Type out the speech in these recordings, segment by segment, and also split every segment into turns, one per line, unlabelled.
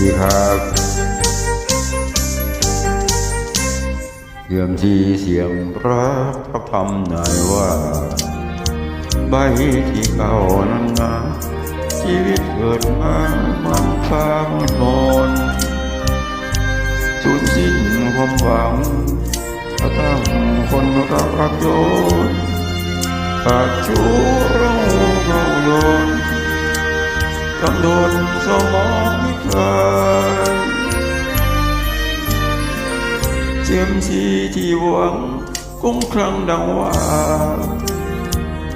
ดีครับเสียงที่เสียงรักพระคำนายว่า ใบที่เก่านั้นนะชีวิตเกิดมามันฟ้ามันนอนสูญสิ้นความหวังกระทั่งคนรักรักโยนปากชูเราเราโยน จำโดนสมองไม่เคยเจียมชีที่หวังกุ้งครั้งดังว่า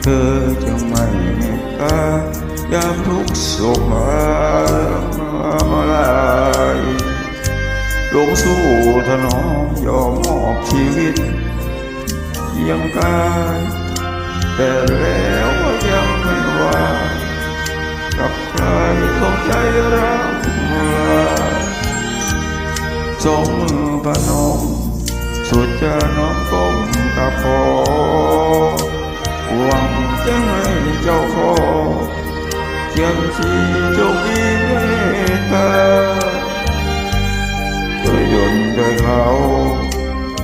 เธอจะไม่เมตตายามทุกโศกมามาลายลงสู้ถนอมยอมมอบชีวิตยังกายแต่แล้วก็ยังไม่ว่า สองมือพนมสุดจะน้อมก้มกระพอหวังจะให้เจ้าขอเทียนชีจงมีเมตตาโดยยนต์โดยเขา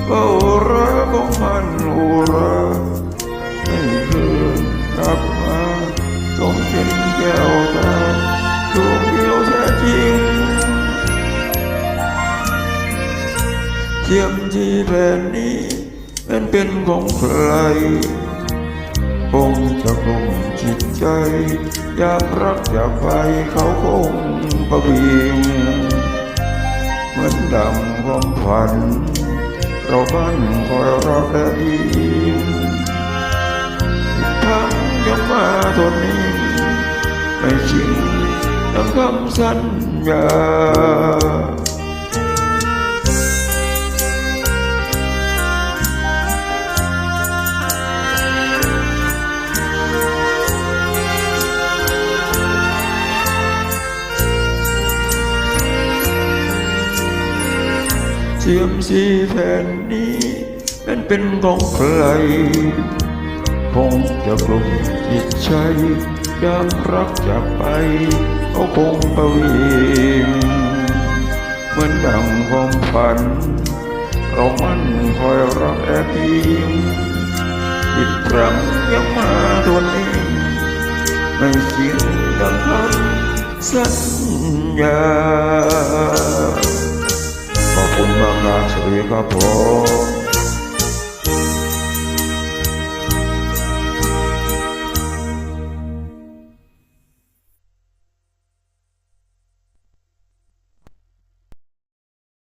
เอารักของมันอุรา ที่แผ่นนี้เป็นเป็นของใครคงจะคงจิตใจ อยากรักอยากไปเขาคงประวิงเหมือนดังความฝัน เราบ้านคอยรักและอิงอีทั้งยังมาทนนี้ไม่จริงดังคำสัญญา เสียมสีแผ่นนี้เป็นเป็นของใคร คงจะกลุ่มจิตใจยามรักจากไปเขาคงประวิงเหมือนดังความฝัน เรามันคอยรักแอบอิงอีกครั้งยังมาทวนเองไม่จริงดังคำสัญญา I got Rekha Bhav